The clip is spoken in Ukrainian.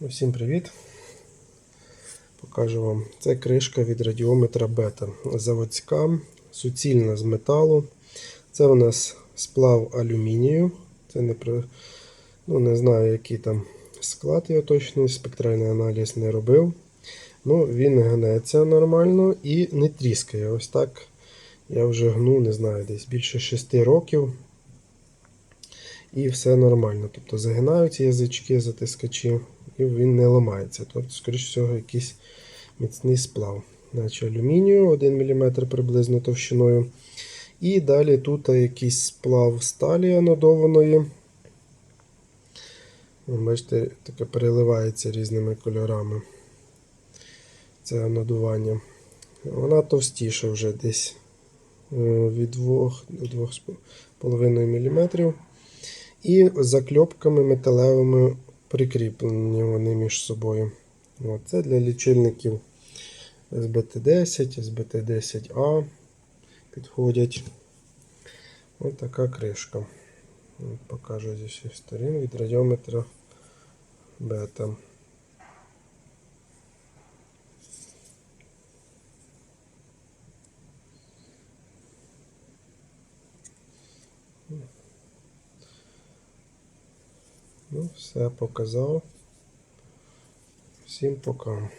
Всім привіт! Покажу вам. Це кришка від радіометра бета. Заводська, суцільна з металу. Це у нас сплав алюмінію. Це не про... ну, не знаю, який там склад його точний, спектральний аналіз не робив. Ну, Він гнеться нормально і не тріскає. Ось так я вже гну, не знаю, десь більше 6 років. І все нормально. Тобто загинаються язички, затискачі, і він не ламається. Тобто, скоріш всього, якийсь міцний сплав. Значить, алюмінію 1 мм приблизно товщиною. І далі тут якийсь сплав сталі анодованої. Бачите, таке переливається різними кольорами. Це анодування. Вона товстіша вже десь е, від 2 до 2,5 мм. І закльопками металевими прикріплені вони між собою. От, це для лічильників SBT10, SBT10A підходять. Ось така кришка. От, покажу зі всіх сторін від радіометра бета. Ну, все показав. Всім пока.